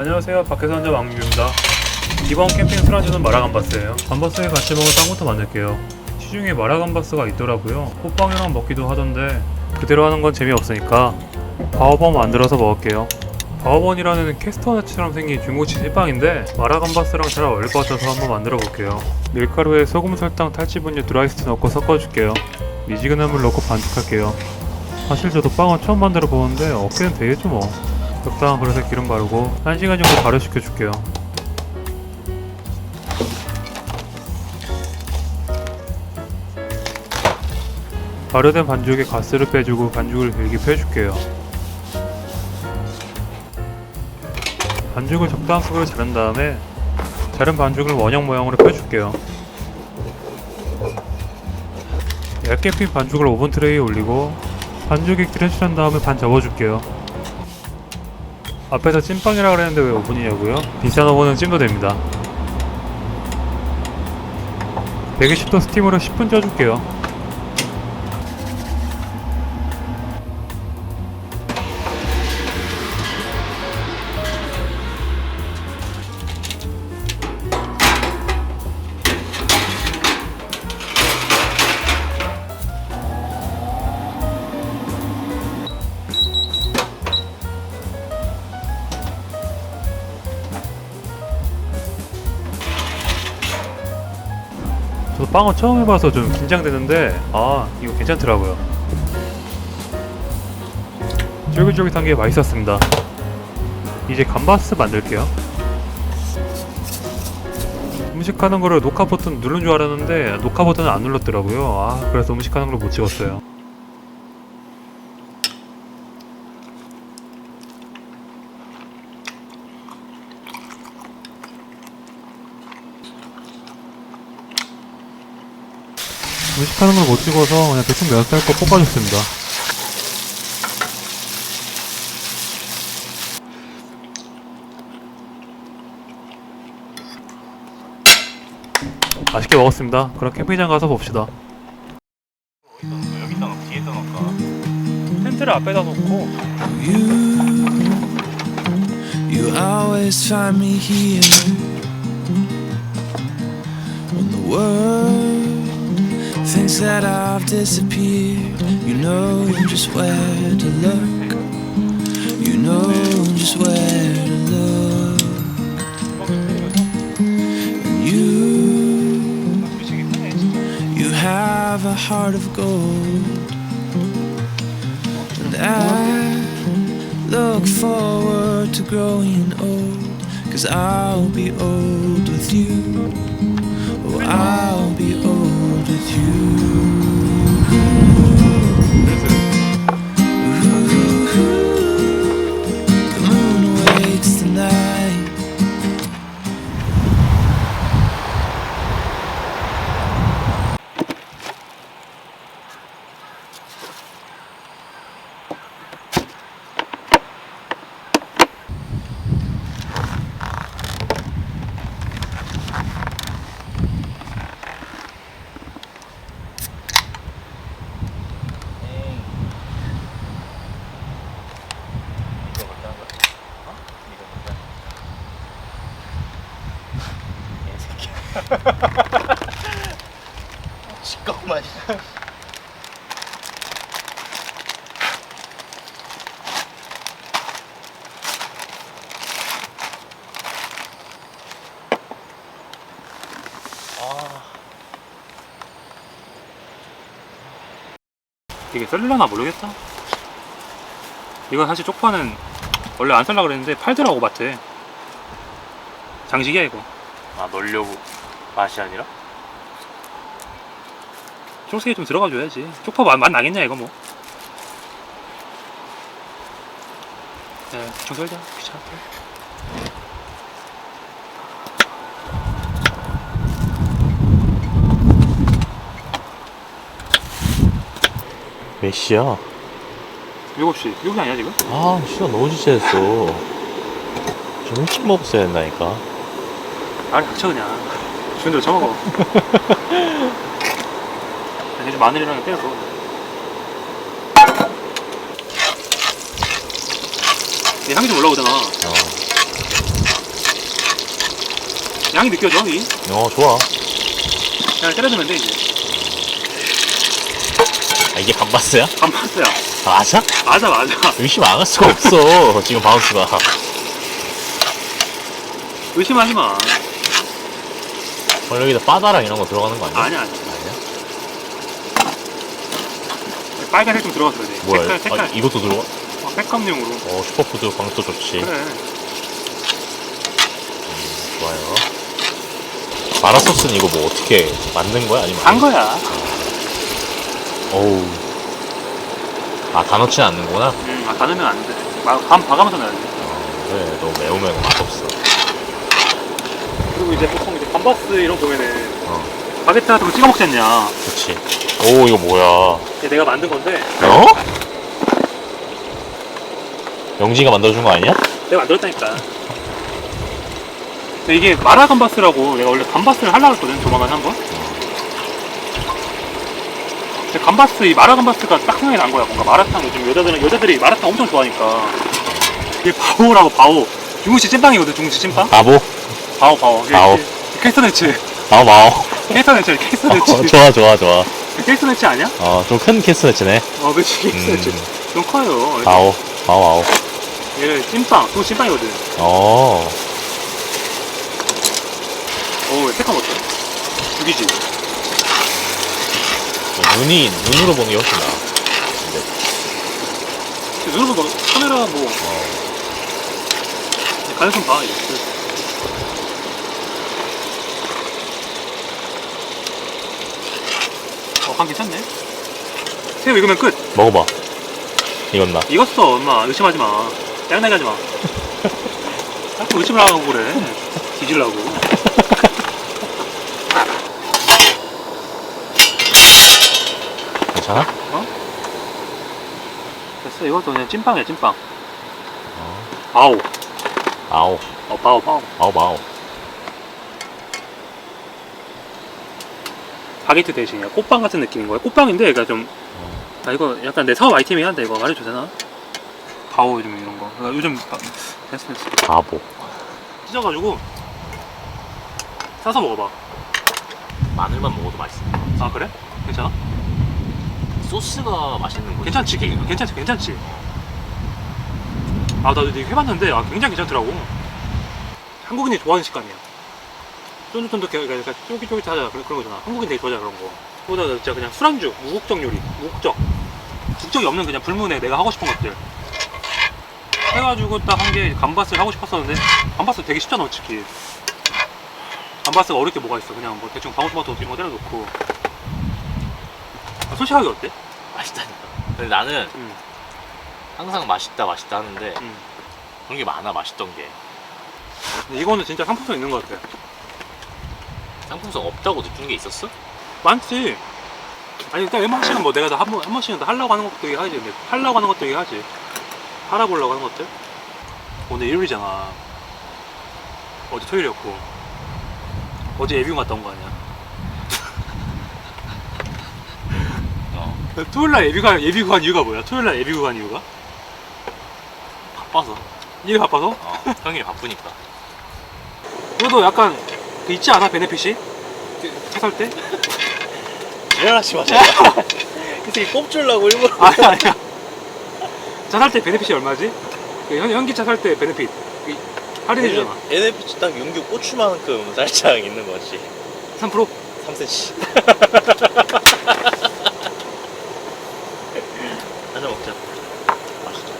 안녕하세요. 혼자 왕민규입니다. 이번 캠핑 술안주는 마라감바스예요. 감바스에 같이 먹을 딴부터 만들게요. 시중에 마라감바스가 있더라고요. 호빵이랑 먹기도 하던데 그대로 하는 건 재미없으니까 바오번 만들어서 먹을게요. 바오번이라는 캐스터넛처럼 생긴 중국식 실빵인데 마라감바스랑 잘 어울릴 것 같아서 한번 만들어 볼게요. 밀가루에 소금, 설탕, 탈취분유, 드라이스트 넣고 섞어줄게요. 미지근한 물 넣고 반죽할게요. 사실 저도 빵은 처음 만들어 보는데 어깨는 되겠죠 뭐. 적당한 그릇에 기름 바르고 1시간 정도 발효시켜 줄게요. 발효된 반죽에 가스를 빼주고 반죽을 길게 펴줄게요. 반죽을 적당한 크기로 자른 다음에 자른 반죽을 원형 모양으로 펴줄게요. 얇게 핀 반죽을 오븐 트레이에 올리고 반죽이 기름 칠한 다음에 반 접어줄게요. 앞에서 찐빵이라 그랬는데 왜 오븐이냐고요? 비싼 오븐은 찜도 됩니다. 120도 스팀으로 10분 쪄줄게요. 빵을 처음 해봐서 좀 긴장되는데 아 이거 괜찮더라고요. 쫄깃쫄깃한 게 맛있었습니다. 이제 감바스 만들게요. 음식하는 거를 녹화 버튼 누른 줄 알았는데 녹화 버튼을 안 눌렀더라고요. 아 그래서 음식하는 걸 못 찍었어요 음식하는 걸 못 찍어서 그냥 대충 면살 거 볶아줬습니다. 맛있게 먹었습니다. 그럼 캠핑장 가서 봅시다. 여기다 놓고 뒤에다 놓을까? 텐트를 앞에다 놓고 you always find me here when the world thinks that I've disappeared. You know just where to look. You know just where to look. And you, you have a heart of gold. And I look forward to growing old. Cause I'll be old with you. 시꺼만. 아, 이게 썰려나 모르겠다. 이건 사실 쪽파는 원래 안 썰라 그랬는데 팔더라고 마트에. 장식이야 이거. 아 넣으려고 맛이 아니라? 초록색이 좀 들어가 줘야지. 쪽파 맛, 맛 나겠냐 이거 뭐. 네, 좀 썰자. 귀찮다. 몇 시야? 7시. 7시 아니야 지금? 아, 시간 너무 지체했어. 좀 일찍 먹었어야 했나니까. 아니 닥쳐 그냥. 대로 처먹어. 이제 마늘이랑 떼서. 이 향이 좀 올라오잖아. 어. 양이 느껴져 이? 어 좋아 그냥 때려주면 돼 이제 아, 이게 감바스야? 감바스야 아, 맞아? 맞아 맞아 의심 안 할 수가 없어 지금 바운스가 의심하지 마 어, 여기다. 바다랑 이런 거 들어가는 거 아니야? 아니야 아니야. 아니야? 빨간색 좀 들어가서 그래 뭐야 색깔 색깔. 아, 이것도 들어가? 어, 백합용으로. 어 슈퍼푸드 방도 좋지. 그래. 좋아요. 마라 소스는 이거 뭐 어떻게 만든 거야? 아니면 단 거야. 어우. 아 다 넣지는 않는구나? 음, 아, 다 넣으면 안돼간 봐가면서 넣어야 돼. 어, 그래. 너무 매우면 맛없어. 그리고 이제 보 감바스 이런 거 보면은 어. 바게트 같은 거 찍어 않냐. 그치. 오 이거 뭐야. 이게 내가 만든 건데. 어? 영지가 만들어준 거 아니야? 내가 만들었다니까. 근데 이게 마라 감바스라고 내가 원래 감바스를 하려고 했거든 조만간 한번. 근데 감바스 이 마라 감바스가 딱 생각이 난 거야. 뭔가 마라탕 요즘 여자들은 여자들이 마라탕 엄청 좋아하니까. 이게 바오라고 바오. 중국식 찐빵이거든 중국식 찐빵. 바보? 바오 바오. 이게 바오. 캐스터네츠 아 마오 캐스터네츠 캐스터네츠 어, 좋아 좋아 좋아. 캐스터네츠 아니야? 어좀 큰 캐스터치네. 어 그치 캐스터네츠 음, 좀 커요. 바오 바오 바오 얘는 찐빵 중국 찐빵이거든. 어. 오 색감 어때? 죽이지. 눈이 눈으로 보는 게 훨씬 나아. 근데 눈으로 봐 카메라 뭐. 어. 가능성 봐 이거 간 괜찮네. 새우 익으면 끝. 먹어봐. 익었나? 익었어 엄마. 의심하지 마. 짱나게 하지 마. 자꾸 의심을 하고 그래. 뒤질라고. 괜찮아? 됐어. 이것도 그냥 찐빵이야 찐빵. 어. 바오. 아오. 어 바오 바오. 아오 마오 바게트 대신이야 꽃빵 같은 느낌인 거야 꽃빵인데 그러니까 좀 아 이거 약간 내 사업 아이템이긴 한데 이거 말해도 되나? 바오 요즘 이런 거. 그러니까 요즘 바- 됐어 됐어. 바보. 찢어가지고 싸서 먹어봐. 마늘만 먹어도 맛있어. 아 그래? 괜찮아? 소스가 맛있는 거지. 괜찮지 괜찮지 괜찮지. 아 나도 이거 해봤는데 아 굉장히 괜찮더라고. 한국인이 좋아하는 식감이야 쫀득쫀득해. 그러니까 쫄깃쫄깃하자 그런 그런 거잖아. 한국인들이 좋아하잖아 그런 거. 그거다 진짜 그냥 술안주 무국적 요리 무국적. 국적이 없는 그냥 불문에 내가 하고 싶은 것들. 해가지고 딱 한 게 감바스를 하고 싶었었는데 감바스 되게 쉽잖아 솔직히. 감바스가 때 뭐가 있어? 그냥 뭐 대충 방울토마토 이런 거 때려놓고. 아, 솔직하게 어때? 맛있다니까. 근데 나는 응, 항상 맛있다 맛있다 하는데 응. 그런 게 많아 맛있던 게. 근데 이거는 진짜 상품성 있는 것 같아 상품성 없다고 느낀 게 있었어? 많지. 아니 일단 웬만하시는 뭐 내가 다 한 번, 한 번씩은 다 하려고 하는 것도 얘기하지. 근데 하려고 하는 것도 얘기하지. 팔아보려고 하는 것들? 오늘 일요일이잖아. 어제 토요일이었고. 어제 예비군 갔다 온 거 아니야? 어. 토요일날 예비군 예비군 간 이유가 뭐야? 토요일날 예비군 간 이유가? 바빠서. 일이 바빠서? 어 평일에 바쁘니까. 그래도 약간 그 있지 않아 베네핏이 차살 때? 지랄하지 마 그새 꼽주려고 일부러 아니 아니야. 차살 때 베네핏이 얼마지? 그 현, 현기차 살 때 베네핏 그 할인해주잖아. NFP 딱 윤규 고추만큼 살짝 있는 거지 3%? 3cm 한잔 먹자 맛있죠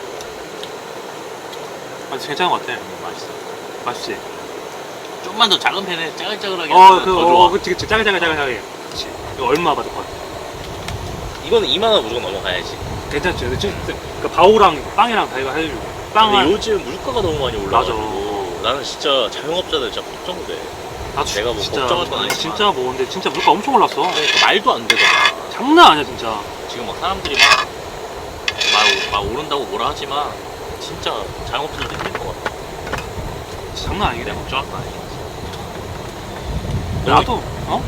아, 괜찮은 것 같아. 맛있어 맛있지? 좀만 더 작은 팬에 짜글짜글하게 어, 하면 그, 더 어, 좋아 그치, 그치. 짜글짜글짜글하게. 그치. 이거 얼마 받을 것 같아? 이거는 2만원 무조건 넘어가야지 괜찮지? 지금 그 바오랑 빵이랑 다 이거 해주고. 근데 빵은. 요즘 물가가 너무 많이 올라가지고 나는 진짜 자영업자들 진짜 걱정돼 나도 내가 뭐 진짜, 걱정할 건 아니지만. 진짜 뭐, 근데 진짜 물가 엄청 올랐어. 그러니까 말도 안 되더라 장난 아니야, 진짜. 지금 막 사람들이 막, 막, 막 오른다고 뭐라 하지만 진짜 자영업자들 힘들 것 같아 진짜 장난 아니긴 해. 내가 걱정할 건 아니야 나도, 어?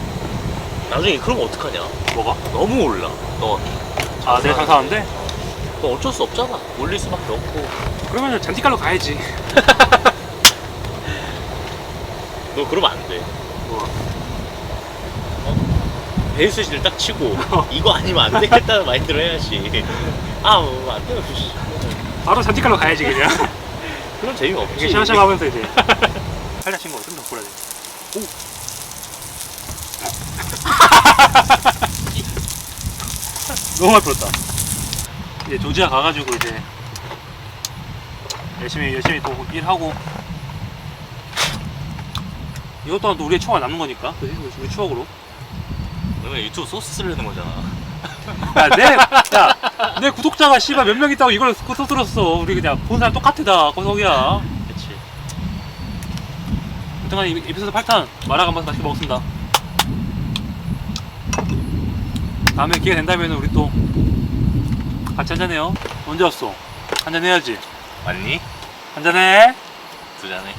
나중에 그런 거 어떡하냐 뭐가? 너무 올라 너, 아, 내가 장사하는데? 너 어쩔 수 없잖아 올릴 수밖에 없고 그러면 잔디깔로 가야지. 너 그러면 안 돼. 뭐? 어? 배수진을 딱 치고 이거 아니면 안 되겠다는 마인드로 해야지. 아, 뭐, 안 돼요. 씨. 바로 산책하러 가야지 그냥. 그런 재미가 없지. 이게 샤샤 하면서 이제 팔자 친거 좀더 뿌려야 돼. 오. 너무 많이 풀었다. 이제 조지아 가가지고 이제 열심히 열심히 또 일하고 이것 또한 또 우리의 추억가 남는 거니까 그지? 우리 추억으로. 너는 유튜브 소스 쓰려는 거잖아. 야, 내, 야, 내 구독자가 씨발 몇 명 있다고 이걸 또 들었어. 우리 그냥 본 사람 똑같아 다. 고속이야. 그치. 이- 에피소드 8탄 마라 간바스 맛있게 먹었습니다. 다음에 기회 된다면 우리 또 같이 한잔해요. 언제 왔어? 한잔해야지. 맞니? 한잔해. 두 잔에.